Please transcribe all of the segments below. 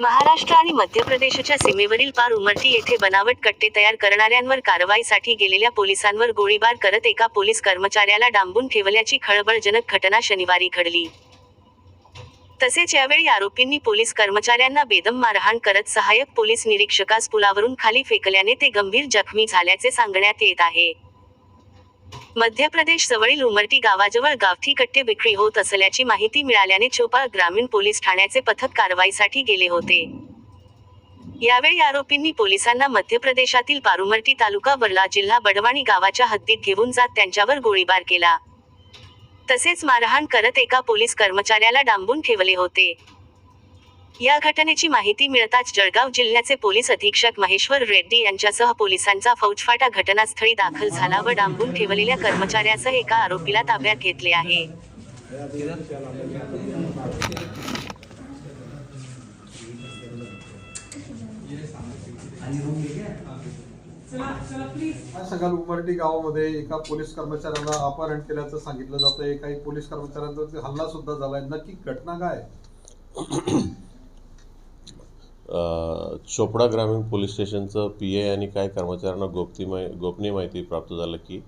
महाराष्ट्र आणि मध्य प्रदेशच्या सीमेवरील पार उमरती येथे बनावट कट्टे तयार करणाऱ्यांवर कारवाईसाठी गेलेल्या पोलिसांवर गोळीबार करत एका पोलीस कर्मचाऱ्याला डांबून ठेवल्याची खळबळजनक घटना शनिवारी घडली. तसेच यावेळी आरोपींनी पोलीस कर्मचाऱ्यांना बेदम मारहाण करत सहाय्यक पोलीस निरीक्षकास पुलावरून खाली फेकल्याने ते गंभीर जखमी झाल्याचे सांगण्यात येत आहे. मध्य प्रदेश जवळील उमरटी गावाजवळ गावठी कट्टे विक्री होत असल्याची माहिती मिळाल्याने चोपाळ ग्रामीण पोलीस ठाण्याचे पथक कारवाईसाठी गेले होते. यावेळी आरोपींनी पोलिसांना मध्य प्रदेशातील पारुमर्टी तालुका बर्ला जिल्हा बडवाणी गावाच्या हद्दीत घेऊन जात त्यांच्यावर गोळीबार केला. तसेच मारहाण करत एका पोलीस कर्मचाऱ्याला डांबून ठेवले होते. या घटनेची माहिती मिळताच जळगाव जिल्ह्याचे पोलीस अधीक्षक महेश्वर रेड्डी यांच्यासह पोलिसांचा फौजफाटा घटनास्थळी दाखल झाला व डांबून ठेवलेल्या कर्मचाऱ्यासह एका आरोपीला ताब्यात घेतले आहे. सकाळ गावामध्ये एका पोलीस कर्मचाऱ्याला अपहरण केल्याचं सांगितलं जातं काही पोलीस कर्मचाऱ्यांचा हल्ला सुद्धा झालाय. नक्की घटना काय? चोपडा ग्रामीण पोलीस स्टेशनचं पी ए आणि काही कर्मचाऱ्यांना गोपती माहि गोपनीय माहिती प्राप्त झालं की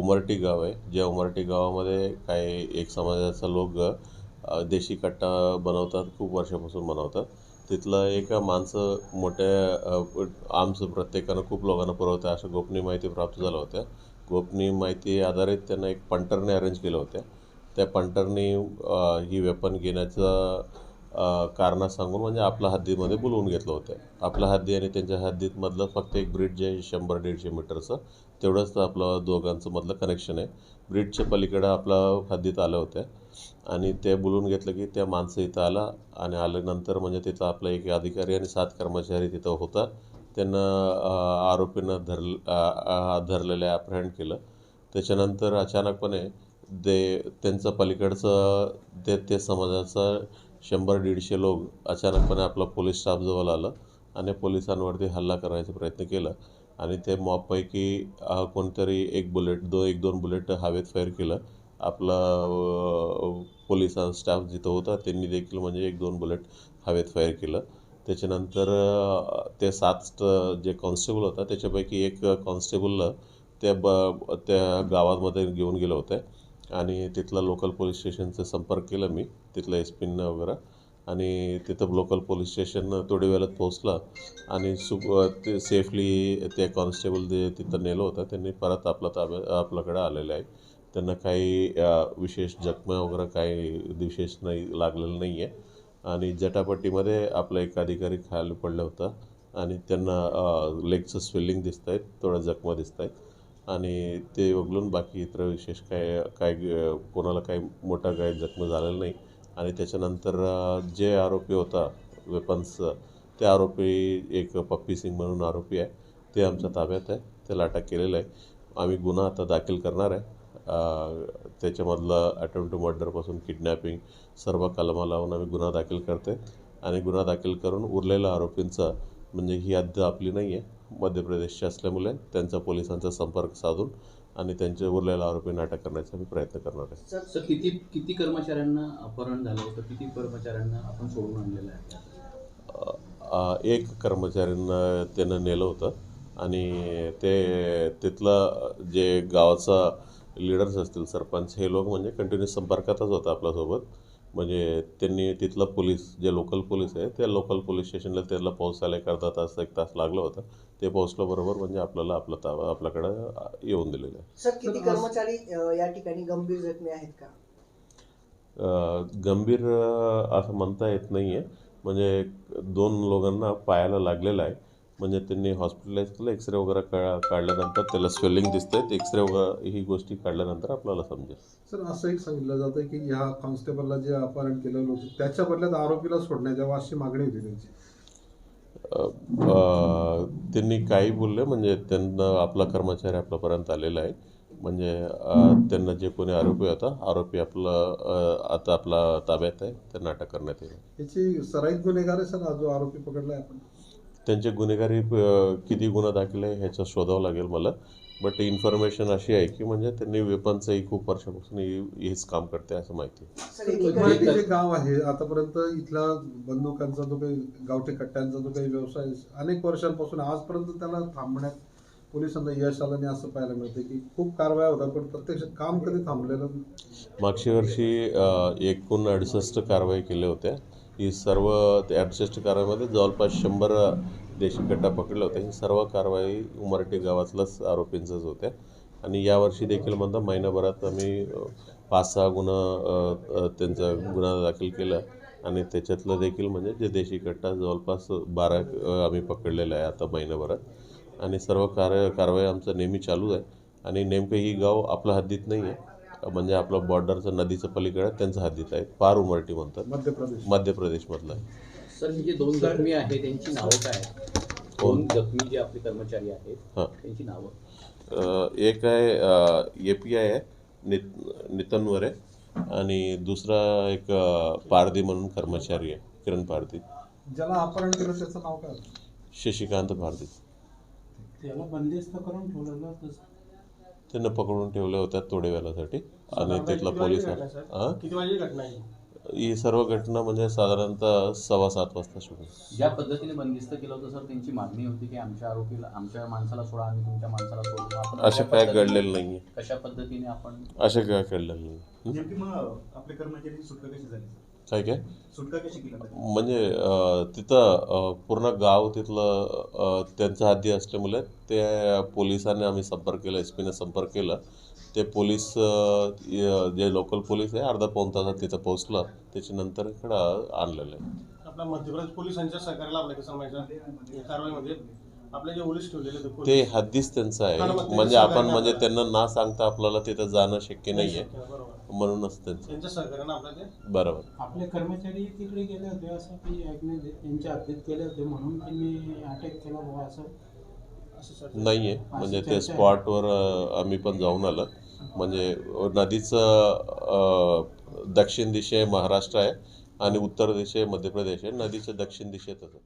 उमरटी गाव आहे. ज्या उमरटी गावामध्ये काही एक समाजाचा लोक देशी कट्टा बनवतात खूप वर्षापासून बनवतात. तिथलं एक माणसं मोठ्या आर्म्स प्रत्येकानं खूप लोकांना पुरवतं. अशा गोपनीय माहिती प्राप्त झाल्या होत्या. गोपनीय माहिती आधारित त्यांना एक पंटरने अरेंज केलं होत्या. त्या पंटरनी ही वेपन घेण्याचं कारणं सांगून म्हणजे आपल्या हद्दीमध्ये बोलवून घेतलं होतं. आपल्या हद्दी आणि त्यांच्या हद्दीतमधलं फक्त एक ब्रिज आहे शंभर दीडशे मीटरचं तेवढंच आपलं दोघांचं मधलं कनेक्शन आहे. ब्रिजच्या पलीकडं आपलं हद्दीत आलं होत्या आणि ते बोलून घेतलं की त्या माणसं इथं आला आणि आल्यानंतर म्हणजे तिथं आपला एक अधिकारी आणि सात कर्मचारी तिथं होता. त्यांना आरोपीनं धर धरलेलं ॲप्रहेंड केलं. त्याच्यानंतर अचानकपणे ते त्यांचं पलीकडचं ते ते समाजाचं शंभर दीडशे लोक अचानकपणे आपला पोलीस स्टाफ जवळ आलं आणि पोलिसांवरती हल्ला करण्याचा प्रयत्न केला आणि ते मॉबपैकी कोणतरी एक बुलेट दो एक दोन बुलेट हवेत फायर केलं. आपला पोलिसां स्टाफ जिथं होता त्यांनी देखील म्हणजे एक दोन बुलेट हवेत फायर केलं. त्याच्यानंतर ते सात जे कॉन्स्टेबल होता त्याच्यापैकी एक कॉन्स्टेबलला त्या ब त्या गावामध्ये घेऊन गेलं होतं आणि तिथलं लोकल पोलीस स्टेशनचा संपर्क केला मी. तिथलं एस पीनं वगैरे. आणि तिथं लोकल पोलीस स्टेशन थोड्या वेळात पोहोचलं. आणि सु ते सेफली ते कॉन्स्टेबल जे तिथं नेलं होतं त्यांनी परत आपला ताब्या आपल्याकडे आलेले आहे त्यांना काही विशेष जखमा वगैरे काही विशेष नाही लागलेलं नाही आहे आणि जटापट्टीमध्ये आपला एक अधिकारी खाली पडला होता. आणि त्यांना लेगचं स्वेलिंग दिसत आहेत थोड्या जखमा दिसत आहेत आणि ते वगळून बाकी इतर विशेष काय काय कोणाला काही मोठा काय जखम झालेला नाही. आणि त्याच्यानंतर जे आरोपी होता वेपन्सचं ते आरोपी एक पप्पी सिंग म्हणून आरोपी आहे. ते आमच्या ताब्यात आहे. त्याला अटक केलेलं आहे. आम्ही गुन्हा आता दाखल करणार आहे. त्याच्यामधलं अटेम्प्ट टू मर्डरपासून किडनॅपिंग सर्व कलमा लावून आम्ही गुन्हा दाखल करते. आणि गुन्हा दाखल करून उरलेल्या आरोपींचा म्हणजे ही हद्द आपली नाही आहे मध्य प्रदेशची असल्यामुळे त्यांचा पोलिसांचा संपर्क साधून आणि त्यांचे उरलेल्या आरोपींना अटक करण्याचा आम्ही प्रयत्न करणार आहे. सर किती किती कर्मचाऱ्यांना अपहरण झालं होतं? किती कर्मचाऱ्यांना आपण सोडून आणलेलं आहे? एक कर्मचाऱ्यांना त्यानं नेलं होतं आणि ते तिथलं जे गावाचा लीडर्स असतील सरपंच हे लोक म्हणजे कंटिन्यू संपर्कातच होतं आपल्यासोबत. म्हणजे त्यांनी तिथलं पोलीस जे लोकल पोलीस आहे त्या लोकल पोलीस स्टेशनला त्याला पोहोचायला एक अर्धा तास एक तास लागलं होतं. ते पोहोचल्याबरोबर म्हणजे आपल्याला आपलं ताबा आपल्याकडं येऊन दिलेलं आहे. सर किती कर्मचारी अ, या ठिकाणी गंभीर जखमी आहेत का? अ, गंभीर अ, असं म्हणता येत नाही आहे म्हणजे दोन लोकांना पायाला लागलेलं आहे. म्हणजे त्यांनी हॉस्पिटलाइज केलं एक्सरे वगैरे का काढल्यानंतर त्याला स्वेलिंग दिसतंय. ते एक्सरे वगैरे ही गोष्टी काढल्यानंतर आपल्याला समजेल. सर असं एक सांगितलं जातं की ह्या कॉन्स्टेबलला जे अपहरण केलेलं होतं त्याच्या बदल्यात आरोपीला सोडण्यात यावं अशी मागणी होती त्यांची. त्यांनी काही बोलले म्हणजे त्यांना आपला कर्मचारी आपल्यापर्यंत आलेला आहे. म्हणजे त्यांना जे कोणी आरोपी होता आरोपी आपलं आता आपला ताब्यात आहे त्यांना अटक करण्यात येईल. याची सराईत गुन्हेगार आहे सर जो आरोपी पकडलाय आपण. त्यांचे गुन्हेगारी किती गुन्हा दाखल आहे ह्याचा शोधावं लागेल मला बट इन्फॉर्मेशन अशी आहे की म्हणजे त्यांनी वेपनचंही खूप वर्षापासून हेच काम करते असं माहिती आहे. जे गाव आहे आतापर्यंत इथला बंदुकांचा जो काही गावठी कट्ट्यांचा जो काही व्यवसाय अनेक वर्षांपासून आजपर्यंत त्याला थांबण्यात पोलिसांना यश आलं नाही असं पाहायला मिळतं की खूप कारवाया होतात पण प्रत्यक्ष काम कधी थांबलेलं. मागच्या वर्षी एकूण अडुसष्ट कारवाई केल्या होत्या ही सर्व ते ॲडजस्ट कारवाईमध्ये जवळपास शंभर देशी कट्टा पकडल्या होत्या ही सर्व कारवाई उमरटे गावातलाच आरोपींचंच होत्या आणि यावर्षी देखील म्हणता महिनाभरात आम्ही पाच सहा गुन्हा त्यांचा गुन्हा दाखल केला. आणि त्याच्यातलं देखील म्हणजे जे देशी कट्टा जवळपास बारा आम्ही पकडलेला आहे आता महिनाभरात. आणि सर्व कार कारवाई आमचं नेहमी चालू आहे. आणि नेमकं ही गाव आपल्या हद्दीत नाही आहे. म्हणजे आपलं बॉर्डरचं नदीचं पलीकडे आहे, त्यांच्या हद्दीत आहे पार उमरटी म्हणतात. मध्य प्रदेश मध्य प्रदेशमधलं आहे. सर हे जे दोन जखमी आहेत त्यांची नावं काय आहेत? दोन जखमी जे आपले कर्मचारी आहेत हां. त्यांची नावं? अ, एक आहे ए पी आय आहे नित नितनवर आहे आणि दुसरा एक अ, पारधी म्हणून कर्मचारी आहे किरण पारधी. ज्याला अपहरण केलं त्याचं नाव काय शशिकांत पारधी. त्याला बंदिस्त करून ठेवलेलं होतं त्यांना पकडून ठेवल्या होत्या थोड्या वेळासाठी आणि तिथला पोलीस हां? किती वाजली घटना आहे ही? सर्व घटना म्हणजे साधारणतः सव्वा सात वाजता सुरू ज्या पद्धतीने बंदिस्त केलं होतं सर त्यांची मागणी होती की आमच्या आरोपीला आमच्या माणसाला सोडा आम्ही तुमच्या माणसाला सोडू. असं काय घडलेलं नाही कशा पद्धतीने आपण असं काय घडलेलं नाही? नेमकी मग आपले कर्मचारी सुटका कशी झाली काय काय? म्हणजे तिथं पूर्ण गाव तिथलं अ, त्यांच्या हद्दी असल्यामुळे ते पोलिसांनी आम्ही संपर्क केला एस पीने संपर्क केला. ते पोलीस जे लोकल पोलीस आहे अर्धा पाऊण तासात तिथं पोहोचला. त्याच्यानंतर इकडं आणलेलं आहे. आपल्या मध्य प्रदेश पोलिसांच्या सहकार्याला आपल्या कसं माहिती कारवाईमध्ये आपले जे पोलीस ठेवलेले होते ते हद्दीच त्यांचं हा, आहे म्हणजे आपण म्हणजे त्यांना ना सांगता आपल्याला तिथं जाणं शक्य नाही आहे म्हणूनच त्यांचं. बरोबर. आपले कर्मचारी तिकडे गेले होते असं ऐकण्यात. त्यांच्या हद्दीत गेले होते म्हणून त्यांनी अटॅक केला असं? नाही आहे म्हणजे ते. स्पॉटवर आम्ही पण जाऊन आलो म्हणजे नदीचं दक्षिण दिशे महाराष्ट्र आहे आणि उत्तर दिशे मध्य प्रदेश आहे. नदीच्या दक्षिण दिशेतच आहे.